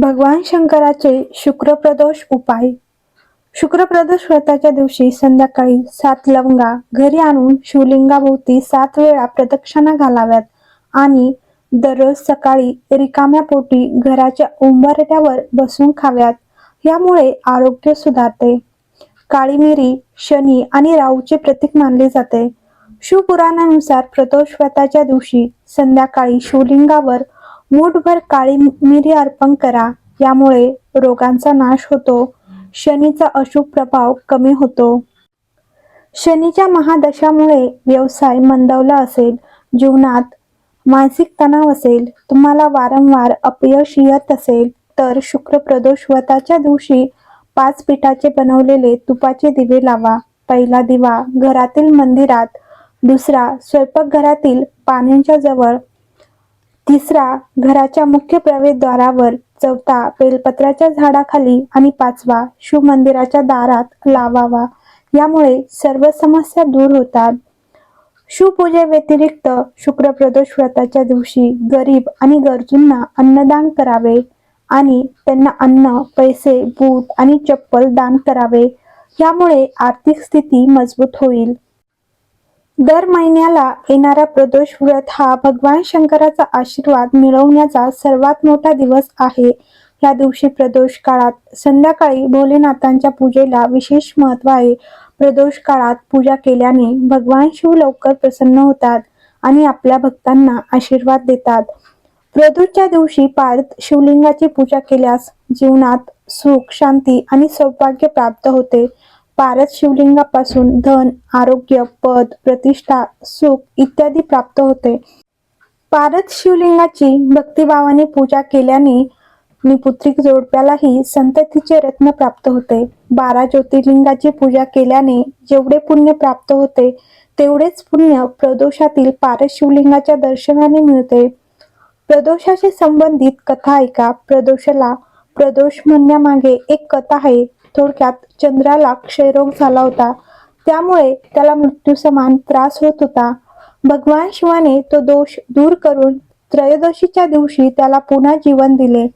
भगवान शंकराचे शुक्रप्रदोष उपाय. शुक्रप्रदोष व्रताच्या दिवशी संध्याकाळी सात लवंगा घरी आणून शिवलिंगाभोवती सात वेळा प्रदक्षिणा घालाव्यात आणि दररोज सकाळी रिकाम्या पोटी घराच्या उंबरट्यावर बसून खाव्यात. यामुळे आरोग्य सुधारते. काळी मिरी शनी आणि राहूचे प्रतीक मानले जाते. शिवपुराणानुसार प्रदोष व्रताच्या दिवशी संध्याकाळी शिवलिंगावर मूठभर काळी मिरी अर्पण करा. यामुळे रोगांचा नाश होतो. शनीचा अशुभ प्रभाव कमी होतो. शनीच्या महादशामुळे व्यवसाय मंदावला असेल. जीवनात मानसिक तणाव असेल. तुम्हाला वारंवार अपयश येत असेल. तर शुक्र प्रदोष व्रताच्या दिवशी पाच पिठाचे बनवलेले तुपाचे दिवे लावा. पहिला दिवा घरातील मंदिरात दुसरा स्वयंपाकघरातील पाण्याच्या जवळ तिसरा घराच्या मुख्य प्रवेशद्वारावर चौथा बेलपत्राच्या झाडाखाली आणि पाचवा शिव मंदिराच्या दारात लावावा. यामुळे सर्व समस्या दूर होतात. शिवपूजे व्यतिरिक्त शुक्र प्रदोष व्रताच्या दिवशी गरीब आणि गरजूंना अन्नदान करावे आणि त्यांना अन्न पैसे बूट आणि चप्पल दान करावे. यामुळे आर्थिक स्थिती मजबूत होईल. दर महिन्याला येणारा प्रदोष व्रत हा भगवान शंकराचा आशीर्वाद मिळवण्याचा सर्वात मोठा दिवस आहे. या दिवशी प्रदोष काळात संध्याकाळी भोलेनाथांच्या पूजेला विशेष महत्त्व आहे. प्रदोष काळात पूजा केल्याने भगवान शिव लवकर प्रसन्न होतात आणि आपल्या भक्तांना आशीर्वाद देतात. प्रदोषच्या दिवशी पार्थ शिवलिंगाची पूजा केल्यास जीवनात सुख शांती आणि सौभाग्य प्राप्त होते. पारस शिवलिंगापासून धन आरोग्य पद प्रतिष्ठा सुख इत्यादी प्राप्त होते. पारद शिवलिंगाची भक्तिभावाने पूजा केल्याने निपुत्रिक जोडप्यालाही संततीचे रत्न प्राप्त होते. बारा ज्योतिर्लिंगाची पूजा केल्याने जेवढे पुण्य प्राप्त होते तेवढेच पुण्य प्रदोषातील पारस शिवलिंगाच्या दर्शनाने मिळते. प्रदोषाशी संबंधित कथा ऐका. प्रदोषाला प्रदोष म्हणण्यामागे एक कथा आहे. थोडक्यात चंद्राला क्षयरोग झाला होता. त्यामुळे त्याला मृत्यू समान त्रास होत होता. भगवान शिवाने तो दोष दूर करून त्रयोदशीच्या दिवशी त्याला पुन्हा जीवन दिले.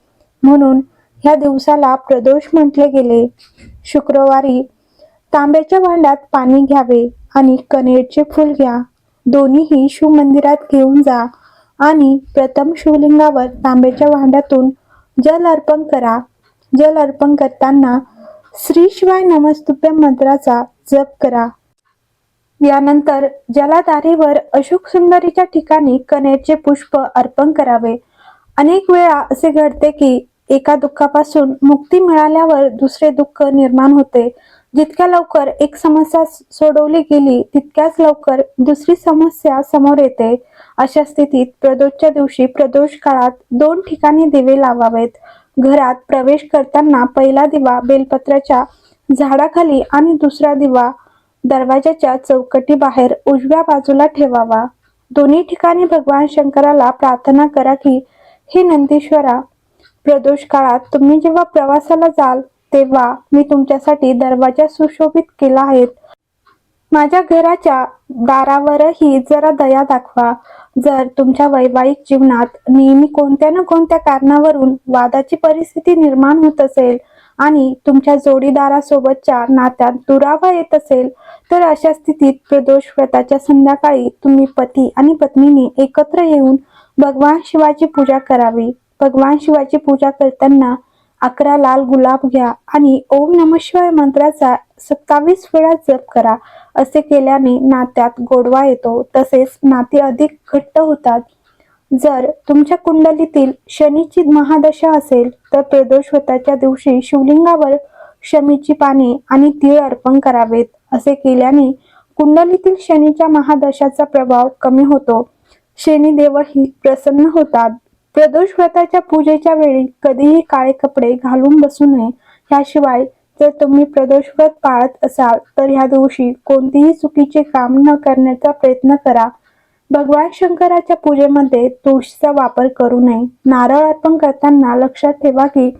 म्हणून ह्या दिवसाला प्रदोष म्हटले गेले. शुक्रवारी तांब्याच्या भांड्यात पाणी घ्यावे आणि कनेरचे फूल घ्या. दोन्हीही शिव मंदिरात घेऊन जा आणि प्रथम शिवलिंगावर तांब्याच्या भांड्यातून जल अर्पण करा. जल अर्पण करताना श्री शिवाय नमस्तुभ्य मंत्राचा जप करा. यानंतर जलाधारेवर अशोक सुंदरीच्या ठिकाणी कनेरचे पुष्प अर्पण करावे. अनेक वेळा असे घडते की एका दुःखापासून मुक्ती मिळाल्यावर दुसरे दुःख निर्माण होते. जितक्या लवकर एक समस्या सोडवली गेली तितक्याच लवकर दुसरी समस्या समोर येते. अशा स्थितीत प्रदोषच्या दिवशी प्रदोष काळात दोन ठिकाणी दिवे लावावेत. घरात प्रवेश करताना पहिला दिवा बेलपत्राच्या झाडाखाली आणि दुसरा दिवा दरवाजाच्या चौकटी बाहेर उजव्या बाजूला ठेवावा. दोन्ही ठिकाणी भगवान शंकराला प्रार्थना करा की हे नंदीश्वरा प्रदोष काळात तुम्ही जेव्हा प्रवासाला जाल तेव्हा मी तुमच्यासाठी दरवाजा सुशोभित केला आहे. माझ्या घराच्या दारावरही जरा दया दाखवा. जर तुमच्या वैवाहिक जीवनात नेहमी कोणत्या ना कोणत्या कारणावरून वादाची परिस्थिती निर्माण होत असेल आणि तुमच्या जोडीदारासोबतच्या नात्यात दुरावा येत असेल तर अशा स्थितीत प्रदोष व्रताच्या संध्याकाळी तुम्ही पती आणि पत्नीने एकत्र येऊन भगवान शिवाची पूजा करावी. भगवान शिवाची पूजा करताना अकरा लाल गुलाब घ्या आणि ओम नम शिवाय मंत्राचा सत्तावीस वेळा जप करा. असे केल्याने नात्यात गोडवा येतो. तसेच नाते अधिक घट्ट होतात. जर तुमच्या कुंडलीतील शनीची महादशा असेल तर प्रदोष व्रताच्या दिवशी शिवलिंगावर शमीची पाने आणि तीळ अर्पण करावेत. असे केल्याने कुंडलीतील शनीच्या महादशाचा प्रभाव कमी होतो. शनिदेवही प्रसन्न होतात. प्रदोष व्रताच्या पूजेच्या वेळी कधीही काळे कपडे घालून बसू नये. याशिवाय जर तुम्ही प्रदोष व्रत पाळत असाल तर ह्या दिवशी कोणतेही चुकीचे काम न करण्याचा प्रयत्न करा. भगवान शंकराच्या पूजेमध्ये तुळशीचा वापर करू नये. नारळ अर्पण करताना लक्षात ठेवा की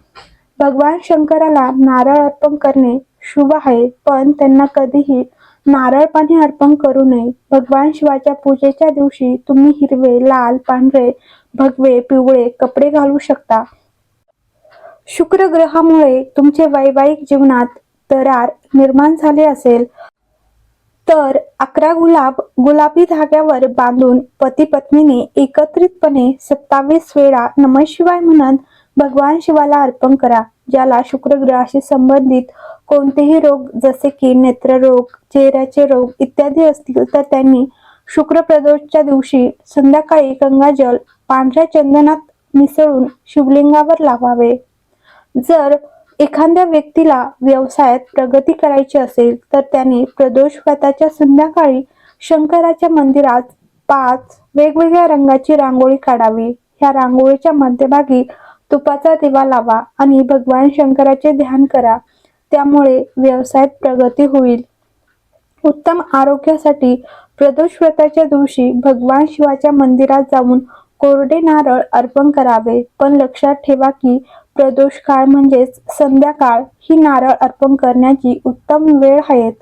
भगवान शंकराला नारळ अर्पण करणे शुभ आहे पण त्यांना कधीही नारळ पाणी अर्पण करू नये. भगवान शिवाच्या पूजेच्या दिवशी तुम्ही हिरवे लाल पांढरे भगवे पिवळे कपडे घालू शकता. शुक्र ग्रहामुळे तुमचे वैवाहिक जीवनात दरार निर्माण झाले असेल. तर अकरा गुलाब गुलाबी धाग्यावर बांधून पती पत्नीने एकत्रितपणे सत्तावीस वेळा नमशिवाय म्हणत भगवान शिवाला अर्पण करा ज्याला शुक्र ग्रहाशी संबंधित कोणतेही रोग जसे की नेत्ररोग चेहऱ्याचे रोग इत्यादी असतील तर त्यांनी शुक्र प्रदोषच्या दिवशी संध्याकाळी गंगाजल पांढऱ्या चंदनात मिसळून शिवलिंगावर लावावे. जर एखाद्या व्यक्तीला व्यवसायात प्रगती करायची असेल तर त्याने प्रदोष व्रताच्या संध्याकाळी शंकराच्या मंदिरात पाच वेगवेगळ्या रंगाची रांगोळी काढावी. ह्या रांगोळीच्या मध्यभागी तुपाचा दिवा लावा आणि भगवान शंकराचे ध्यान करा. त्यामुळे व्यवसायात प्रगती होईल. उत्तम आरोग्यासाठी प्रदोष व्रताच्या दिवशी भगवान शिवाच्या मंदिरात जाऊन कोरडे नारळ अर्पण करावे. पण लक्षात ठेवा की प्रदोष काळ म्हणजेच संध्याकाळ ही नारळ अर्पण करण्याची उत्तम वेळ आहेत.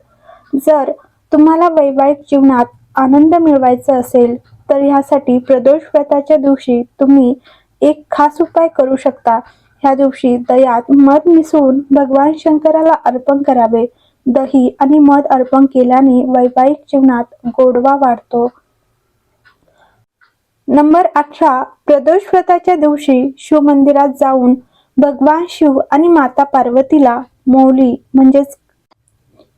जर तुम्हाला वैवाहिक जीवनात आनंद मिळवायचा असेल तर ह्यासाठी प्रदोष व्रताच्या दिवशी तुम्ही एक खास उपाय करू शकता. ह्या दिवशी दयात मध मिसळून भगवान शंकराला अर्पण करावे. दही आणि मध अर्पण केल्याने वैवाहिक जीवनात गोडवा वाढतो. नंबर अठरा प्रदोष व्रताच्या दिवशी शिवमंदिरात जाऊन भगवान शिव आणि माता पार्वतीला मौली म्हणजेच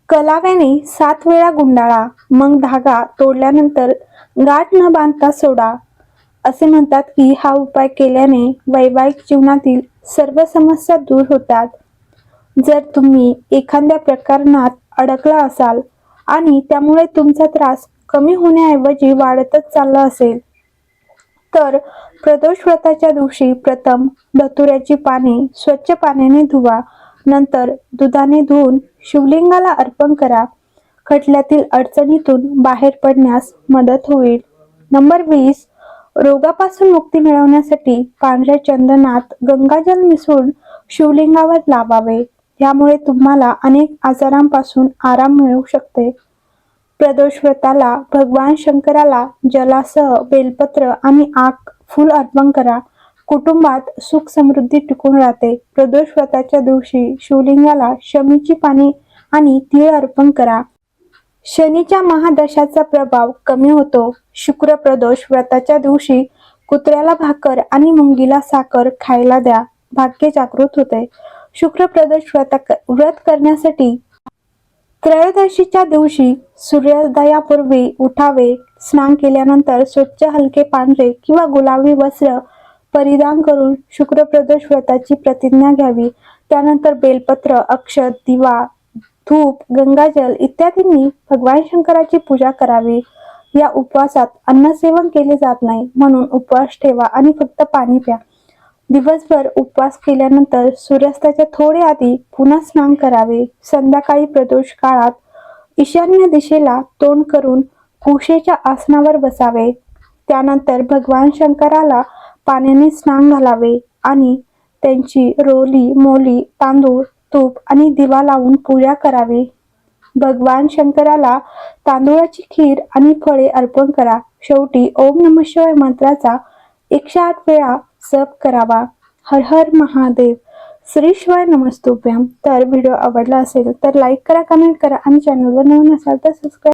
कलाव्याने सात वेळा गुंडाळा मग धागा तोडल्यानंतर गाठ न बांधता सोडा असे म्हणतात की हा उपाय केल्याने वैवाहिक जीवनातील सर्व समस्या दूर होतात. जर तुम्ही एखाद्या प्रकरणात अडकला असाल आणि त्यामुळे तुमचा त्रास कमी होण्याऐवजी वाढतच चालला असेल तर प्रदोष व्रताच्या दिवशी प्रथम धतुऱ्याची पाने स्वच्छ पाण्याने धुवा नंतर दुधाने धुवून शिवलिंगाला अर्पण करा. खटल्यातील अडचणीतून बाहेर पडण्यास मदत होईल. नंबर वीस. रोगापासून मुक्ती मिळवण्यासाठी पांढऱ्या चंदनात गंगाजल मिसळून शिवलिंगावर लावावे. यामुळे तुम्हाला अनेक आजारांपासून आराम मिळू शकते. प्रदोष व्रताला भगवान शंकराला जलासह बेलपत्र आणि आक फूल अर्पण करा. कुटुंबात सुख समृद्धी टिकून राहते. प्रदोष व्रताच्या दिवशी शिवलिंगाला शमीची पाने आणि तीळ अर्पण करा. शनीच्या महादशाचा प्रभाव कमी होतो. शुक्र प्रदोष व्रताच्या दिवशी कुत्र्याला भाकर आणि मुंगीला साखर खायला द्या. भाग्य जागृत होते. शुक्र प्रदोष व्रता व्रत करण्यासाठी त्रयोदशीच्या दिवशी सूर्योदयापूर्वी उठावे स्नान केल्यानंतर स्वच्छ हलके पांढरे किंवा गुलाबी वस्त्र परिधान करून शुक्रप्रदोष व्रताची प्रतिज्ञा घ्यावी. त्यानंतर बेलपत्र अक्षत दिवा धूप गंगाजल इत्यादींनी भगवान शंकराची पूजा करावी. या उपवासात अन्नसेवन केले जात नाही म्हणून उपवास ठेवा आणि फक्त पाणी प्या. दिवसभर उपवास केल्यानंतर सूर्यास्ताच्या थोडे आधी पुन्हा स्नान करावे. संध्याकाळी प्रदोष काळात ईशान्य दिशेला तोंड करून कुशेच्या आसनावर बसावे. त्यानंतर भगवान शंकराला पाण्याने स्नान घालावे आणि त्यांची रोली मोली तांदूळ तूप आणि दिवा लावून पूजा करावी. भगवान शंकराला तांदूळाची खीर आणि फळे अर्पण करा. शेवटी ओम नम शिवाय मंत्राचा एकशे आठ वेळा जप करावा. हर हर महादेव. श्री शिवाय नमस्तुभ्याम तर व्हिडिओ आवडला असेल तर लाईक करा कमेंट करा आणि चॅनलवर नवीन असाल तर सबस्क्राईब